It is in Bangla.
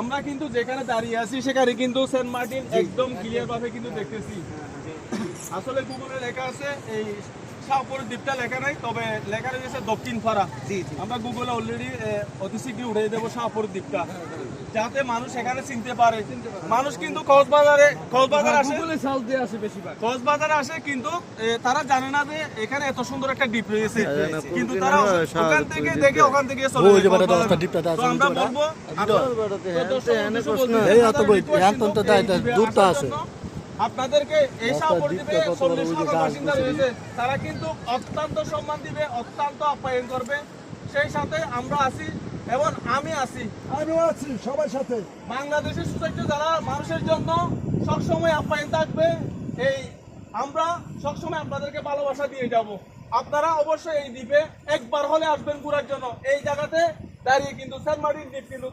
আমরা কিন্তু যেখানে দাঁড়িয়ে আছি সেখানে কিন্তু সেন্ট মার্টিন একদম ক্লিয়ার ভাবে কিন্তু দেখতেছি। আসলে গুগলে লেখা আছে এই শাহপুর দ্বীপটা লেখা নাই তবে লেখা রয়েছে দক্ষিণ ফারা আমরা গুগলে অলরেডি অতি শীঘ্রই উঠে দেবো শাহপুর দ্বীপটা। যাতে মানুষ এখানে চিনতে পারে। মানুষ কিন্তু কক্সবাজারে কক্সবাজার আসে। গুগলে সার্চ দিয়ে আসে বেশিরভাগ। কক্সবাজারে আসে কিন্তু তারা জানে না যে এখানে এত সুন্দর একটা দ্বীপ রয়েছে। কিন্তু তারা ওখান থেকে দেখে ওখান থেকে চলে তো আমরা বলব। আপনাদেরকে এই চল্লিশ বাসিন্দা রয়েছে। তারা কিন্তু অত্যন্ত সম্মান দিবে অত্যন্ত আপ্যায়ন করবে। সেই সাথে আমরা আছি এবং আমি আছি। আমি আছি সবার সাথে। বাংলাদেশের সুযোগ্য যারা মানুষের জন্য সবসময় আপ্যায়ন থাকবে এই আমরা সবসময় আপনাদেরকে ভালোবাসা দিয়ে যাব। আপনারা অবশ্যই এই দ্বীপে একবার হলে আসবেন ঘুরার জন্য। এই জায়গাতে দাঁড়িয়ে কিন্তু সেন্ট মার্টিন দ্বীপ কিন্তু